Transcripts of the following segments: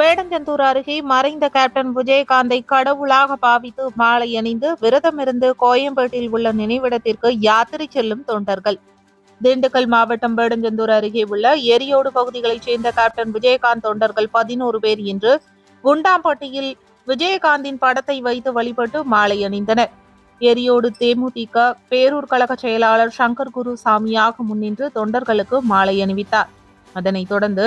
வேடஞ்சந்தூர் அருகே மறைந்த கேப்டன் விஜயகாந்தை கடவுளாக பாவித்து மாலை அணிந்து விரதமிருந்து கோயம்பேட்டில் உள்ள நினைவிடத்திற்கு யாத்திரை செல்லும் தொண்டர்கள். திண்டுக்கல் மாவட்டம் வேடஞ்சந்தூர் அருகே உள்ள எரியோடு பகுதிகளைச் சேர்ந்த கேப்டன் விஜயகாந்த் தொண்டர்கள் பதினோரு பேர் இன்று குண்டாம்பட்டியில் விஜயகாந்தின் படத்தை வைத்து வழிபட்டு மாலை அணிந்தனர். எரியோடு தேமுதிக பேரூர் கழக செயலாளர் சங்கர் குரு சாமியாக முன்னின்று தொண்டர்களுக்கு மாலை அணிவித்தார். அதனைத் தொடர்ந்து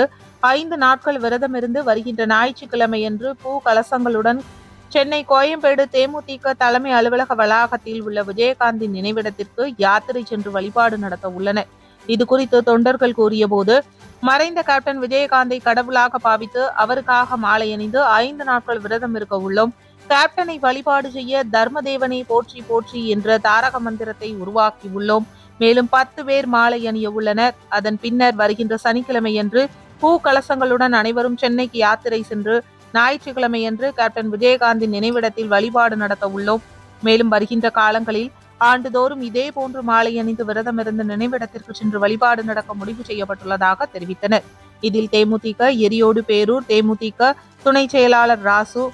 ஐந்து நாட்கள் விரதமிருந்து வருகின்ற ஞாயிற்றுக்கிழமையன்று பூ கலசங்களுடன் சென்னை கோயம்பேடு தேமுதிக தலைமை அலுவலக வளாகத்தில் உள்ள விஜயகாந்தின் நினைவிடத்திற்கு யாத்திரை சென்று வழிபாடு நடத்த உள்ளனர் இது குறித்து தொண்டர்கள் கூறியபோது மறைந்த கேப்டன் விஜயகாந்தை கடவுளாக பாவித்து அவருக்காக மாலை அணிந்து ஐந்து நாட்கள் விரதம் இருக்க உள்ளோம். கேப்டனை வழிபாடு செய்ய தர்மதேவனை போற்றி போற்றி என்ற தாரக மந்திரத்தை உருவாக்கி உள்ளோம். மேலும் பத்து பேர் மாலை அணிய உள்ளனர். அதன் பின்னர் வருகின்ற சனிக்கிழமையன்று பூ கலசங்களுடன் அனைவரும் சென்னைக்கு யாத்திரை சென்று ஞாயிற்றுக்கிழமையன்று கேப்டன் விஜயகாந்தின் நினைவிடத்தில் வழிபாடு நடத்த உள்ளோம். மேலும் வருகின்ற காலங்களில் ஆண்டுதோறும் இதே போன்று மாலை அணிந்து விரதம் இருந்த நினைவிடத்திற்கு சென்று வழிபாடு நடக்க முடிவு செய்யப்பட்டுள்ளதாக தெரிவித்தனர். இதில் தேமுதிக எரியோடு பேரூர் தேமுதிக துணை செயலாளர் ராசு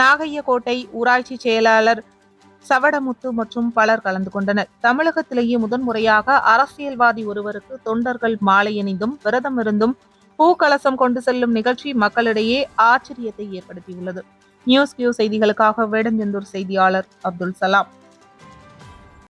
நாகையகோட்டை ஊராட்சி செயலாளர் சவடமுத்து மற்றும் பலர் கலந்து கொண்டனர். தமிழகத்திலேயே முதன்முறையாக அரசியல்வாதி ஒருவருக்கு தொண்டர்கள் மாலை அணிந்தும் விரதம் இருந்தும் பூக்கலசம் கொண்டு செல்லும் நிகழ்ச்சி மக்களிடையே ஆச்சரியத்தை ஏற்படுத்தியுள்ளது. நியூஸ் கியூ செய்திகளுக்காக வேடஞ்செந்தூர் செய்தியாளர் அப்துல் சலாம்.